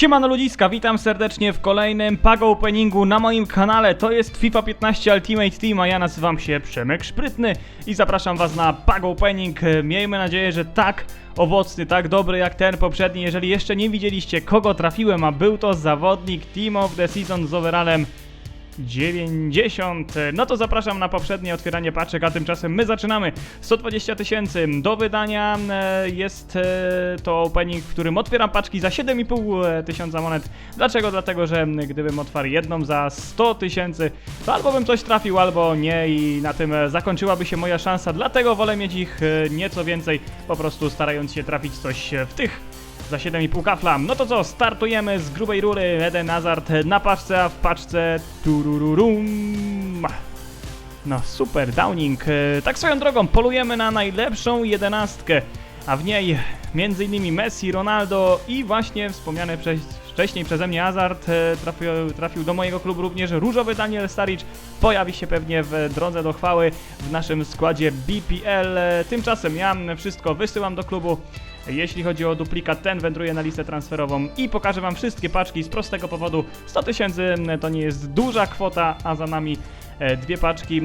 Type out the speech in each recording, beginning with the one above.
Siemano ludziska, witam serdecznie w kolejnym pago openingu na moim kanale. To jest FIFA 15 Ultimate Team, a ja nazywam się Przemek Szprytny i zapraszam was na pago opening. Miejmy nadzieję, że tak owocny, tak dobry jak ten poprzedni. Jeżeli jeszcze nie widzieliście kogo trafiłem, a był to zawodnik Team of the Season z overallem 90. No to zapraszam na poprzednie otwieranie paczek, a tymczasem my zaczynamy. 120 tysięcy do wydania e, jest e, to opening, w którym otwieram paczki za 7,5 tysiąca monet. Dlaczego? Dlatego, że gdybym otwarł jedną za 100 tysięcy, to albo bym coś trafił, albo nie i na tym e, zakończyłaby się moja szansa. Dlatego wolę mieć ich e, nieco więcej, po prostu starając się trafić coś e, w tych za 7,5 kafla. No to co, startujemy z grubej rury. Eden Hazard na paczce, a w paczce turururum. No super, Downing. Tak swoją drogą, polujemy na najlepszą jedenastkę, a w niej m.in. Messi, Ronaldo i właśnie wspomniany przez, wcześniej przeze mnie Hazard e, trafił, trafił do mojego klubu również różowy Daniel Staric. Pojawi się pewnie w drodze do chwały w naszym składzie BPL. E, Tymczasem ja wszystko wysyłam do klubu. Jeśli chodzi o duplikat, ten wędruje na listę transferową i pokażę Wam wszystkie paczki z prostego powodu. 100 tysięcy to nie jest duża kwota, a za nami e, dwie paczki, e,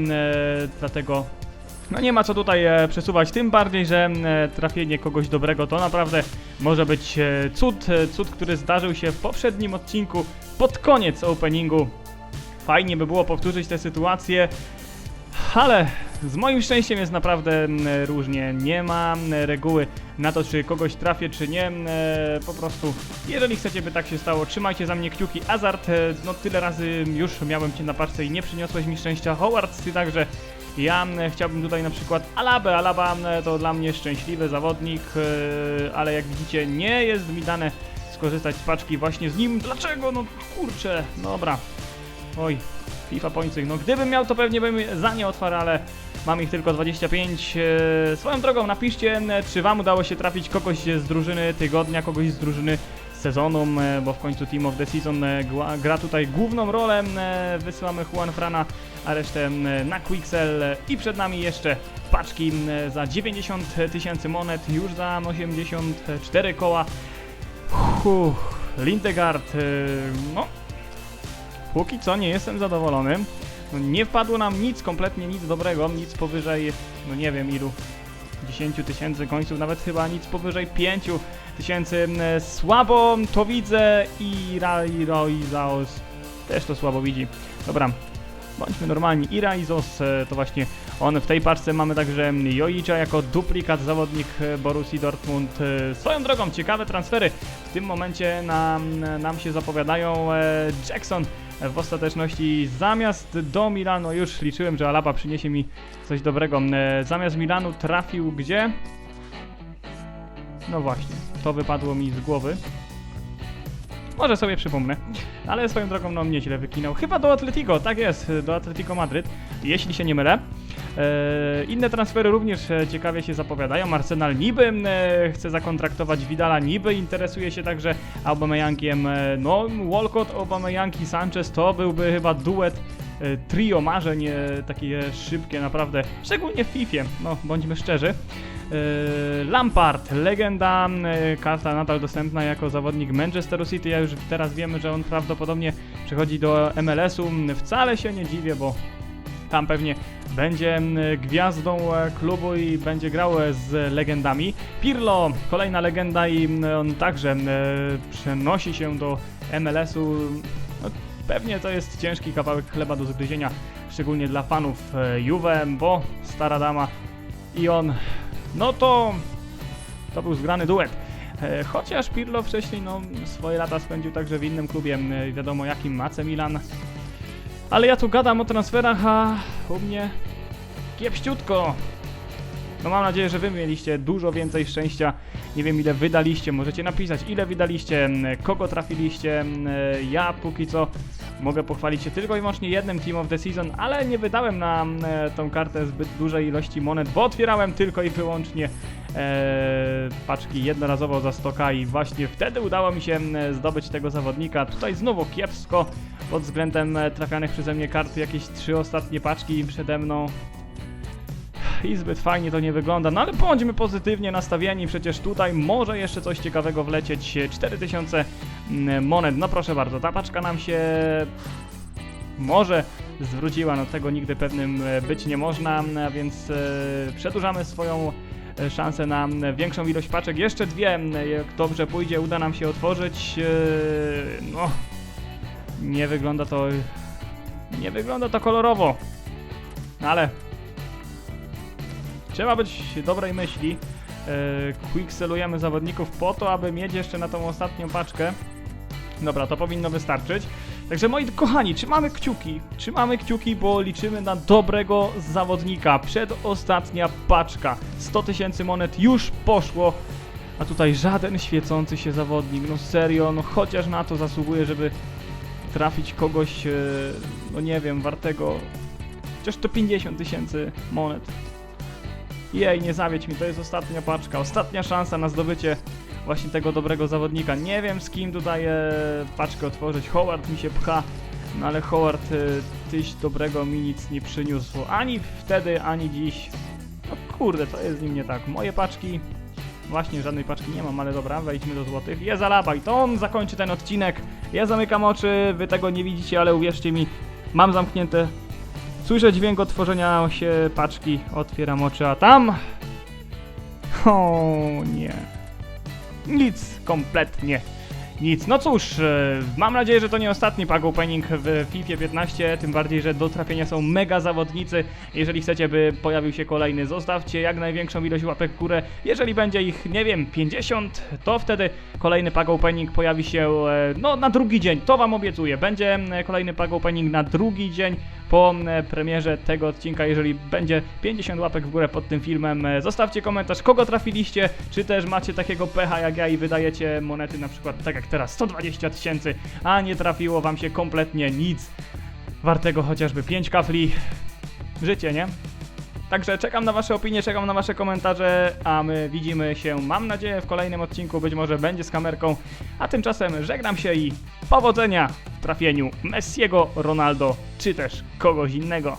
dlatego no nie ma co tutaj e, przesuwać, tym bardziej, że e, trafienie kogoś dobrego to naprawdę może być cud, cud, który zdarzył się w poprzednim odcinku pod koniec openingu. Fajnie by było powtórzyć tę sytuację, ale z moim szczęściem jest naprawdę różnie. Nie ma reguły na to, czy kogoś trafię, czy nie. E, Po prostu, jeżeli chcecie, by tak się stało, trzymajcie za mnie kciuki. Azart, e, no tyle razy już miałem cię na paczce i nie przyniosłeś mi szczęścia. Howard, ty także. Ja chciałbym tutaj na przykład Alabę. Alaba to dla mnie szczęśliwy zawodnik, e, ale jak widzicie, nie jest mi dane skorzystać z paczki właśnie z nim. Dlaczego? No kurczę, dobra. Oj, FIFA Pointsy. No gdybym miał, to pewnie bym za nie otwarł, ale mam ich tylko 25. Eee, Swoją drogą napiszcie, e, czy wam udało się trafić kogoś z drużyny tygodnia, kogoś z drużyny sezonu, e, bo w końcu Team of the Season e, gra tutaj główną rolę. E, Wysyłamy Juan Frana, a resztę e, na Quixel E, i przed nami jeszcze paczki e, za 90 tysięcy monet, już za 84 koła. Uff, Lindegard, e, no Póki co nie jestem zadowolony. No, nie wpadło nam nic, kompletnie nic dobrego, nic powyżej, no nie wiem ilu, 10 tysięcy końców, nawet chyba nic powyżej 5 tysięcy. E, Słabo to widzę i Rairo i Zaos też to słabo widzi. Dobra, bądźmy normalni. Ira Izos e, to właśnie on w tej paczce mamy także Jojicia jako duplikat zawodnik e, Borussii Dortmund. E, Swoją drogą ciekawe transfery w tym momencie nam, nam się zapowiadają. Jackson w ostateczności zamiast do Milanu, już liczyłem, że Alaba przyniesie mi coś dobrego. E, Zamiast Milanu trafił gdzie? No właśnie, to wypadło mi z głowy. Może sobie przypomnę, ale swoją drogą no nieźle wykinął. Chyba do Atletico, tak jest, do Atletico Madryt, jeśli się nie mylę. E, inne transfery również e, ciekawie się zapowiadają. Arsenal niby e, chce zakontraktować Vidala, niby interesuje się także Aubameyangiem. No, Walcott, Aubameyang i Sanchez to byłby chyba duet trio marzeń, takie szybkie naprawdę, szczególnie w FIFA, no bądźmy szczerzy. Lampard, legenda, karta nadal dostępna jako zawodnik Manchesteru City, a już teraz wiemy, że on prawdopodobnie przechodzi do MLS-u. Wcale się nie dziwię, bo tam pewnie będzie m, gwiazdą e, klubu i będzie grał e, z legendami. Pirlo, kolejna legenda i m, on także m, e, przenosi się do MLS-u. No, pewnie to jest ciężki kawałek chleba do zgryzienia, szczególnie dla fanów Juve, bo stara dama i on, no to to był zgrany duet. Chociaż Pirlo wcześniej no, swoje lata spędził także w innym klubie, wiadomo jakim, Mace Milan. Ale ja tu gadam o transferach, a u mnie kiepściutko. No mam nadzieję, że wy mieliście dużo więcej szczęścia. Nie wiem ile wydaliście, możecie napisać ile wydaliście, kogo trafiliście. Ja póki co mogę pochwalić się tylko i wyłącznie jednym Team of the Season, ale nie wydałem na tą kartę zbyt dużej ilości monet, bo otwierałem tylko i wyłącznie e, paczki jednorazowo za 100k i właśnie wtedy udało mi się zdobyć tego zawodnika. Tutaj znowu kiepsko pod względem e, trafianych przeze mnie kart, jakieś trzy ostatnie paczki przede mną. I zbyt fajnie to nie wygląda, no ale bądźmy pozytywnie nastawieni, przecież tutaj może jeszcze coś ciekawego wlecieć. 4000 mm, monet. No proszę bardzo, ta paczka nam się może zwróciła, no tego nigdy pewnym e, być nie można, a więc e, przedłużamy swoją szansę na m, większą ilość paczek. Jeszcze dwie, jak dobrze pójdzie, uda nam się otworzyć. No, nie wygląda to, nie wygląda to kolorowo, ale trzeba być dobrej myśli. E, Quickselujemy zawodników po to, aby mieć jeszcze na tą ostatnią paczkę. Dobra, to powinno wystarczyć. Także moi kochani, trzymamy kciuki, trzymamy kciuki, bo liczymy na dobrego zawodnika. Przedostatnia paczka, 100 tysięcy monet już poszło, a tutaj żaden świecący się zawodnik. No serio, no chociaż na to zasługuje, żeby trafić kogoś, e, no nie wiem, wartego chociaż to 50 tysięcy monet. Jej, nie zawiedź mi, to jest ostatnia paczka, ostatnia szansa na zdobycie właśnie tego dobrego zawodnika. Nie wiem z kim tutaj e, paczkę otworzyć. Howard mi się pcha, no ale Howard e, tyś dobrego mi nic nie przyniósł. Ani wtedy, ani dziś. No kurde, to jest z nim nie tak. Moje paczki. Właśnie żadnej paczki nie mam, ale dobra, wejdźmy do złotych. Je zalaba i to on zakończy ten odcinek. Ja zamykam oczy, wy tego nie widzicie, ale uwierzcie mi, mam zamknięte. Słyszę dźwięk otworzenia się paczki, otwieram oczy, a tam... O nie. Nic, kompletnie nic. No cóż, e, mam nadzieję, że to nie ostatni pack opening w FIFA 15, tym bardziej, że do trafienia są mega zawodnicy. Jeżeli chcecie, by pojawił się kolejny, zostawcie jak największą ilość łapek w górę. Jeżeli będzie ich, nie wiem, 50, to wtedy kolejny pack opening pojawi się, e, no, na drugi dzień, to wam obiecuję. Będzie mm, kolejny pack opening na drugi dzień po premierze tego odcinka, jeżeli będzie 50 łapek w górę pod tym filmem, e, zostawcie komentarz, kogo trafiliście, czy też macie takiego pecha jak ja i wydajecie monety na przykład tak jak teraz 120 tysięcy, a nie trafiło wam się kompletnie nic wartego chociażby 5 kafli. Życie, nie? Także czekam na Wasze opinie, czekam na Wasze komentarze, a my widzimy się, mam nadzieję, w kolejnym odcinku, być może będzie z kamerką, a tymczasem żegnam się i powodzenia w trafieniu Messiego, Ronaldo, czy też kogoś innego.